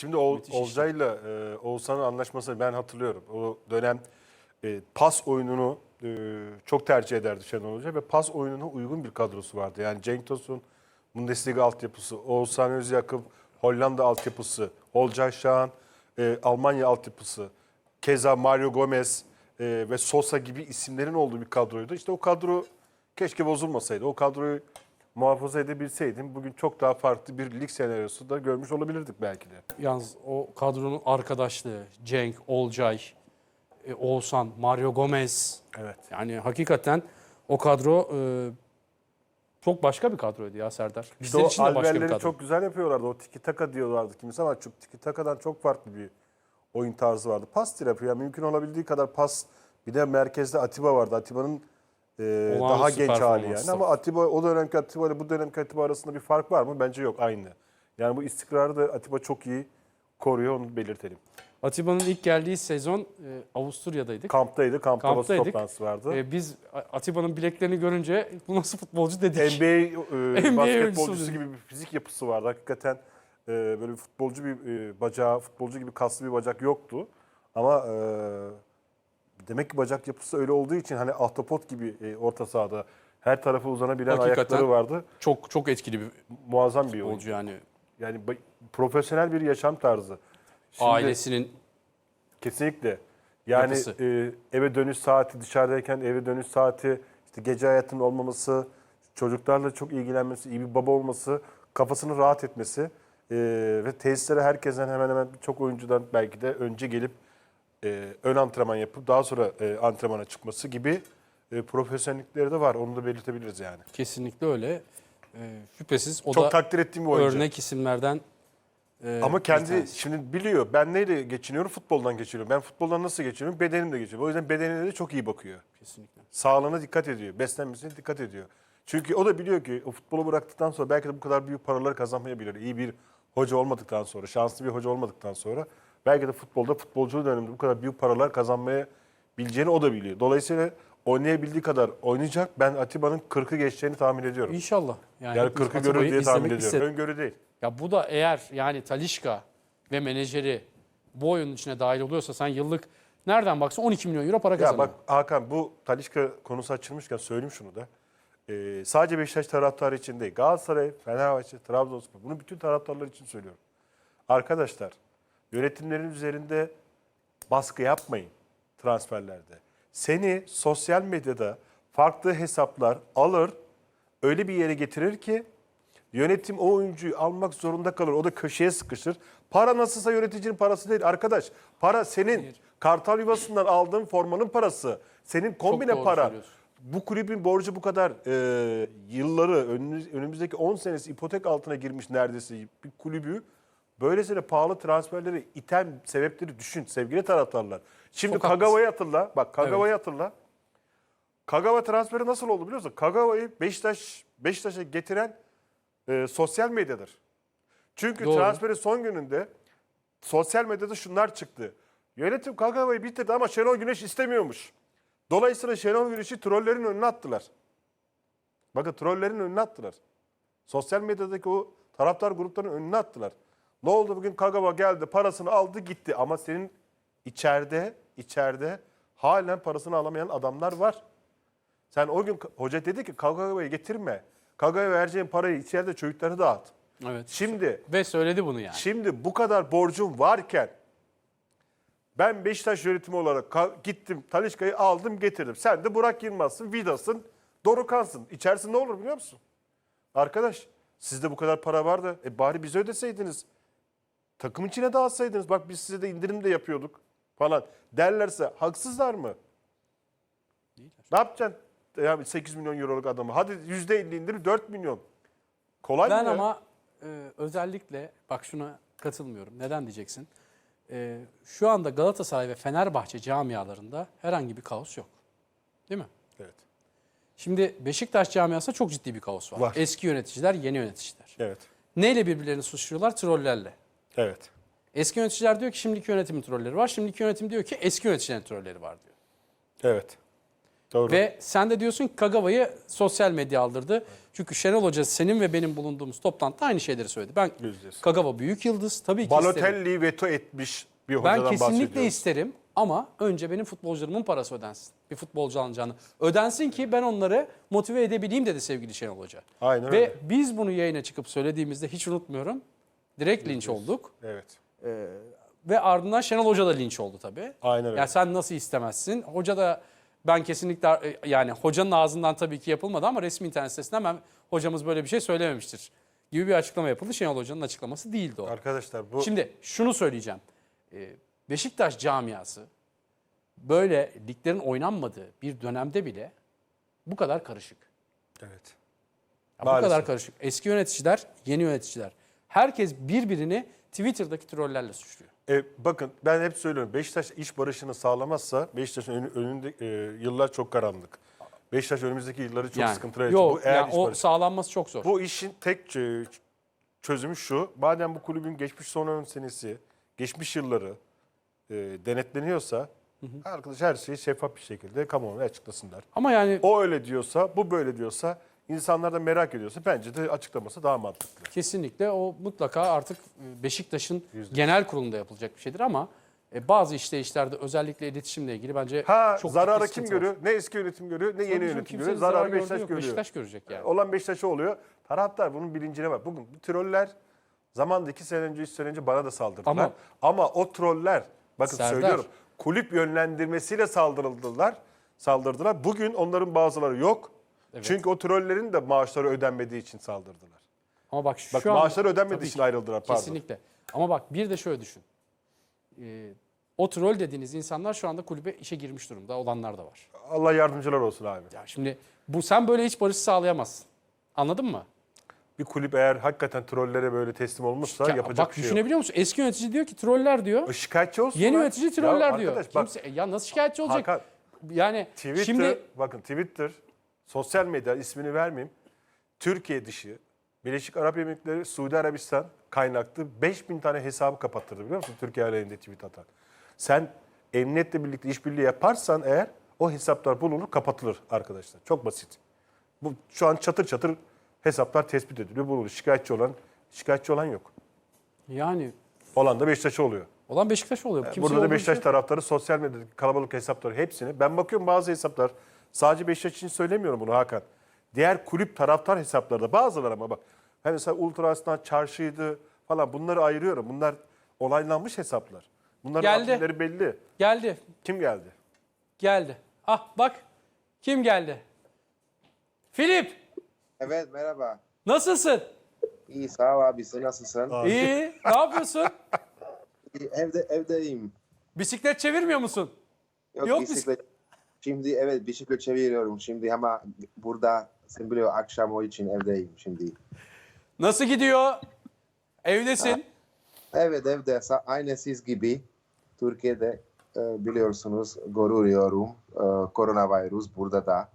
Şimdi Ol, Müthiş. Olcay'la e, Oğuzhan'ın anlaşmasını ben hatırlıyorum. O dönem e, pas oyununu e, çok tercih ederdi Şenol Hoca ve pas oyununa uygun bir kadrosu vardı. Yani Cenk Tosun, Bundesliga altyapısı, Oğuzhan Özyakıp, Hollanda altyapısı, Olcay Şahan, e, Almanya altyapısı, keza Mario Gomez e, ve Sosa gibi isimlerin olduğu bir kadroydu. İşte o kadro keşke bozulmasaydı. O kadroyu muhafaza edebilseydim bugün çok daha farklı bir lig senaryosu da görmüş olabilirdik belki de. Yalnız o kadronun arkadaşlığı, Cenk, Olcay, e, Oğuzhan, Mario Gomez. Evet. Yani hakikaten o kadro e, çok başka bir kadroydu ya Serdar. İşte Bizler o için de başka bir kadro. çok güzel yapıyorlardı. O tiki taka diyorlardı kimisi ama çok tiki takadan çok farklı bir oyun tarzı vardı. Pas tirapi yani mümkün olabildiği kadar pas. Bir de merkezde Atiba vardı. Atiba'nın e, daha genç hali yani. Ama Atiba o dönemki Atiba ile bu dönemki Atiba arasında bir fark var mı? Bence yok aynı. Yani bu istikrarı da Atiba çok iyi koruyor onu belirtelim. Atiba'nın ilk geldiği sezon e, Avusturya'daydık. Kamptaydı. Kampta basın Kamptaydık. toplantısı vardı. E, biz A- Atiba'nın bileklerini görünce bu nasıl futbolcu dedik. NBA, e, oyuncusu basketbolcusu gibi bir fizik yapısı vardı. Hakikaten e, böyle bir futbolcu bir e, bacağı, futbolcu gibi kaslı bir bacak yoktu. Ama e, demek ki bacak yapısı öyle olduğu için hani ahtapot gibi e, orta sahada her tarafa uzanabilen Hakikaten. ayakları vardı. Çok çok etkili bir Muazzam bir oyuncu. yani. Yani profesyonel bir yaşam tarzı. Şimdi- Ailesinin Kesinlikle. Yani Yapısı. e, eve dönüş saati dışarıdayken eve dönüş saati işte gece hayatının olmaması, çocuklarla çok ilgilenmesi, iyi bir baba olması, kafasını rahat etmesi e, ve tesislere herkesten hemen hemen çok oyuncudan belki de önce gelip e, ön antrenman yapıp daha sonra e, antrenmana çıkması gibi e, profesyonellikleri de var. Onu da belirtebiliriz yani. kesinlikle öyle. E, şüphesiz o çok da takdir ettiğim bir oyuncu. örnek isimlerden e, Ama kendi tanesi. şimdi biliyor. Ben neyle geçiniyorum? Futboldan geçiniyorum. Ben futboldan nasıl geçiniyorum? Bedenimle geçiniyorum. O yüzden bedenine de çok iyi bakıyor. kesinlikle. Sağlığına dikkat ediyor. Beslenmesine dikkat ediyor. Çünkü o da biliyor ki o futbolu bıraktıktan sonra belki de bu kadar büyük paralar kazanmayabilir. İyi bir hoca olmadıktan sonra, şanslı bir hoca olmadıktan sonra belki de futbolda futbolculuğu döneminde bu kadar büyük paralar kazanmaya bileceğini o da biliyor. Dolayısıyla oynayabildiği kadar oynayacak. Ben Atiba'nın 40'ı geçeceğini tahmin ediyorum. İnşallah. Yani, Yani hepimiz 40'ı Atiba'yı görür diye tahmin ediyorum. isteriz. Öngörü değil. Ya bu da eğer yani Talişka ve menajeri bu oyunun içine dahil oluyorsa sen yıllık nereden baksan 12 milyon euro para Ya kazanıyor. bak Hakan bu Talişka konusu açılmışken söyleyeyim şunu da. Ee, sadece Beşiktaş taraftarı için değil. Galatasaray, Fenerbahçe, Trabzonspor. Bunu bütün taraftarlar için söylüyorum. Arkadaşlar yönetimlerin üzerinde baskı yapmayın transferlerde. Seni sosyal medyada farklı hesaplar alır, öyle bir yere getirir ki yönetim o oyuncuyu almak zorunda kalır. O da köşeye sıkışır. Para nasılsa yöneticinin parası değil. Arkadaş para senin kartal yuvasından aldığın formanın parası. Senin kombine para. Bu kulübün borcu bu kadar e, yılları önümüz- önümüzdeki 10 senesi ipotek altına girmiş neredeyse bir kulübü böylesine pahalı transferleri iten sebepleri düşün sevgili taraftarlar. Şimdi Çok Kagawa'yı hatırla. Bak Kagawa'yı hatırla. Kagawa transferi nasıl oldu biliyor musun? Kagawa'yı Beşiktaş Beşiktaş'a getiren e, sosyal medyadır. Çünkü Doğru. transferin son gününde sosyal medyada şunlar çıktı. Yönetim Kagawa'yı bitirdi ama Şenol Güneş istemiyormuş. Dolayısıyla Şenol Güneş'i trollerin önüne attılar. Bakın trollerin önüne attılar. Sosyal medyadaki o taraftar gruplarının önüne attılar. Ne oldu bugün Kagawa geldi parasını aldı gitti ama senin içeride içeride halen parasını alamayan adamlar var. Sen o gün hoca dedi ki Kagawa'yı getirme. Kagawa'ya vereceğin parayı içeride çocuklara dağıt. Evet. Şimdi Ve söyledi bunu yani. Şimdi bu kadar borcum varken ben Beşiktaş yönetimi olarak gittim Talişka'yı aldım getirdim. Sen de Burak Yılmaz'sın, Vidas'ın, Dorukan'sın. İçerisi ne olur biliyor musun? Arkadaş sizde bu kadar para vardı. E bari bize ödeseydiniz. Takım içine dağıtsaydınız. Bak biz size de indirim de yapıyorduk falan. Derlerse haksızlar mı? Ne yapacaksın? Ya 8 milyon euroluk adamı. Hadi %50 indirim 4 milyon. Kolay Ben mı ya? ama e, özellikle bak şuna katılmıyorum. Neden diyeceksin? E, şu anda Galatasaray ve Fenerbahçe camialarında herhangi bir kaos yok. Değil mi? Evet. Şimdi Beşiktaş camiasında çok ciddi bir kaos var. Var. Eski yöneticiler, yeni yöneticiler. Evet. Neyle birbirlerini suçluyorlar? Trollerle. Evet. Eski yöneticiler diyor ki şimdiki yönetimin trolleri var. Şimdiki yönetim diyor ki eski yöneticilerin trolleri var diyor. Evet. Doğru. Ve sen de diyorsun ki Kagawa'yı sosyal medya aldırdı. Çünkü Şenol Hoca senin ve benim bulunduğumuz toplantıda aynı şeyleri söyledi. Ben Yüzde yüz. Kagawa büyük yıldız tabii ki isterim. Balotelli veto etmiş bir Ben hocadan kesinlikle bahsediyoruz. isterim ama önce benim futbolcularımın parası ödensin. Bir futbolcu alacağını. Ödensin ki ben onları motive edebileyim dedi sevgili Şenol Hoca. Aynen Ve öyle. biz bunu yayına çıkıp söylediğimizde hiç unutmuyorum. Direkt linç olduk. Evet. Ve ardından Şenol Hoca da linç oldu tabii. Aynen öyle. Ya sen nasıl istemezsin? Hoca da ben kesinlikle yani hocanın ağzından tabii ki yapılmadı ama resmi internet sitesinden ben hocamız böyle bir şey söylememiştir gibi bir açıklama yapıldı. Şenol Hoca'nın açıklaması değildi o. Arkadaşlar bu Şimdi şunu söyleyeceğim. Ee, Beşiktaş camiası böyle liglerin oynanmadığı bir dönemde bile bu kadar karışık. evet. Ya bu Maalesef. kadar karışık. Eski yöneticiler, yeni yöneticiler. Herkes birbirini Twitter'daki trollerle suçluyor. E, bakın ben hep söylüyorum. Beşiktaş iş barışını sağlamazsa Beşiktaş'ın önü- önünde e, yıllar çok karanlık. Beşiktaş önümüzdeki yılları çok yani, sıkıntılı yaşayacak. yok, Bu eğer yani o barışı- sağlanması çok zor. Bu işin tek ç- çözümü şu. Madem bu kulübün geçmiş son ön senesi, geçmiş yılları e, denetleniyorsa arkadaş her şeyi şeffaf bir şekilde kamuoyuna açıklasınlar. Ama yani O öyle diyorsa, bu böyle diyorsa, insanlar da merak ediyorsa bence de açıklaması daha mantıklı. kesinlikle o mutlaka artık e, Beşiktaş'ın genel kurulunda yapılacak bir şeydir ama e, bazı işleyişlerde özellikle iletişimle ilgili bence Ha çok zararı kim sıkıntı var. görüyor? Ne eski yönetim görüyor, ne yeni yönetim görüyor. zarar Zararı gördüğü Beşiktaş görüyor. Beşiktaş görecek yani. Olan Beşiktaş'a oluyor. Taraftar bunun bilincine var. Bugün bu troller zamanda iki sene önce, üç sene önce bana da saldırdılar. Ama- Ama, o troller, bakın Serdar. söylüyorum, kulüp yönlendirmesiyle saldırıldılar. Saldırdılar. Bugün onların bazıları yok. Çünkü o trollerin de maaşları ödenmediği için saldırdılar. Ama bak şu Bak an maaşları ödenmediği için ki. ayrıldılar pardon. Kesinlikle. Ama bak bir de şöyle düşün. Ee, o troll dediğiniz insanlar şu anda kulübe işe girmiş durumda olanlar da var. Allah yardımcılar olsun abi. Ya şimdi bu sen böyle hiç barış sağlayamazsın. Anladın mı? Bir kulüp eğer hakikaten trollere böyle teslim olmuşsa Ya yapacak bak bir şey yok. düşünebiliyor musun? Eski yönetici diyor ki troller diyor. E, Şikayetçi olsun. Yeni lan. yönetici troller Ya diyor. arkadaş bak Kimse, ya nasıl şikayetçi olacak? Hakan, yani Twitter, şimdi bakın Twitter, sosyal medya ismini vermeyeyim. Türkiye dışı, Birleşik Arap Emirlikleri, Suudi Arabistan kaynaklı 5000 tane hesabı kapattırdı biliyor musun? Türkiye aleyhinde tweet atan. Sen emniyetle birlikte işbirliği yaparsan eğer o hesaplar bulunur, kapatılır arkadaşlar. Çok basit. Bu şu an çatır çatır hesaplar tespit ediliyor, bulunur. Şikayetçi olan şikayetçi olan yok. yani Olan da Beşiktaş oluyor. olan Beşiktaş oluyor. Kimse Burada da için- Beşiktaş taraftarı sosyal medyadaki kalabalık hesapları hepsini. Ben bakıyorum bazı hesaplar sadece Beşiktaş için söylemiyorum bunu Hakan. Diğer kulüp taraftar hesapları da bazıları ama bak. Hani mesela Ultra Aslan, Çarşı'ydı falan bunları ayırıyorum. Bunlar olaylanmış hesaplar. Bunların Geldi. belli. Geldi. Kim geldi? Geldi. Ah bak kim geldi? Filip Evet merhaba. nasılsın? İyi sağ ol abi sen nasılsın? İyi. ne yapıyorsun? Evde evdeyim. Bisiklet çevirmiyor musun? Yok, Yok, bisiklet. Şimdi evet bisiklet çeviriyorum şimdi ama burada sen biliyor akşam o için evdeyim şimdi. Nasıl gidiyor? Evdesin. Evet evde aynı siz gibi Türkiye'de e, biliyorsunuz görüyorum e, koronavirüs burada da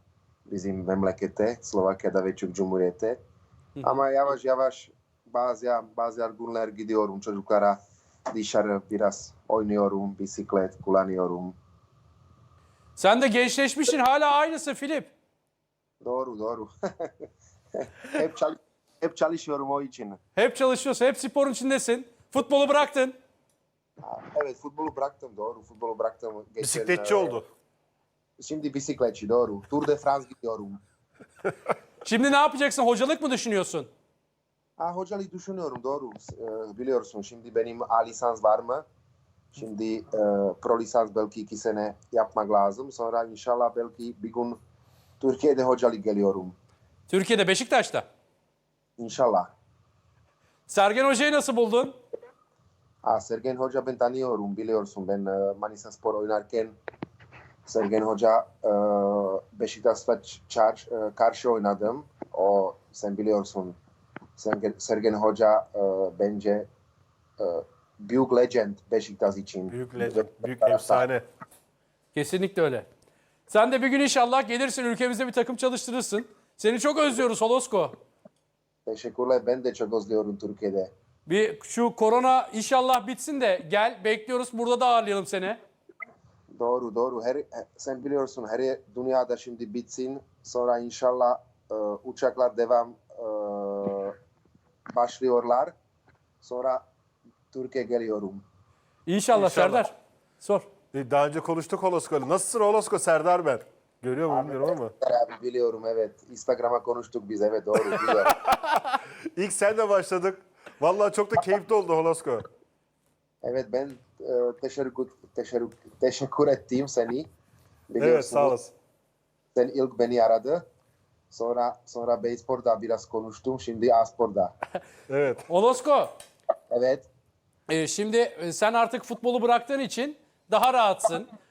bizim memlekette Slovakya'da ve Türk Cumhuriyeti. Ama yavaş yavaş bazı bazı günler gidiyorum çocuklara dışarı biraz oynuyorum, bisiklet kullanıyorum. Sen de gençleşmişsin hala aynısın Filip. Doğru doğru. hep, çal- hep çalışıyorum o için. Hep çalışıyorsun, hep sporun içindesin. Futbolu bıraktın. Evet futbolu bıraktım doğru futbolu bıraktım. Geçen, Bisikletçi e, oldu. Şimdi bisikletçi doğru. Tour de France gidiyorum. Şimdi ne yapacaksın? Hocalık mı düşünüyorsun? Ha, hocalık düşünüyorum doğru. E, biliyorsun şimdi benim A lisans var mı? Şimdi e, pro lisans belki iki sene yapmak lazım. Sonra inşallah belki bir gün Türkiye'de hocalık geliyorum. Türkiye'de Beşiktaş'ta. İnşallah. Sergen Hoca'yı nasıl buldun? Ha, Sergen Hoca ben tanıyorum biliyorsun ben e, Manisa Spor oynarken Sergen Hoca e, Beşiktaş'ta ç- çar- e, karşı oynadım. O sen biliyorsun Sergen, Sergen Hoca e, bence e, büyük legend Beşiktaş için. Büyük legend, büyük efsane. Kesinlikle öyle. Sen de bir gün inşallah gelirsin ülkemizde bir takım çalıştırırsın. Seni çok özlüyoruz Holosko. Teşekkürler ben de çok özlüyorum Türkiye'de. Bir şu korona inşallah bitsin de gel bekliyoruz burada da ağırlayalım seni. Doğru doğru. Her, sen biliyorsun her dünyada şimdi bitsin. Sonra inşallah e, uçaklar devam e, başlıyorlar. Sonra Türkiye geliyorum. İnşallah, İnşallah. Serdar. Sor. E, Daha önce konuştuk Holosko'yla. Nasılsın Holosko Serdar ben? Görüyor muyum bilmiyorum ama. Abi biliyorum evet. Instagram'a konuştuk biz evet doğru güzel. İlk senle başladık. Vallahi çok da keyifli oldu Holosko. evet ben e, teşekkür, teşekkür, teşekkür ettim seni. Evet sağ olasın. Sen ilk beni aradı. Sonra sonra Beyspor'da biraz konuştum. Şimdi Aspor'da. Evet. Olosko, Evet. E, şimdi e, sen artık futbolu bıraktığın için daha rahatsın.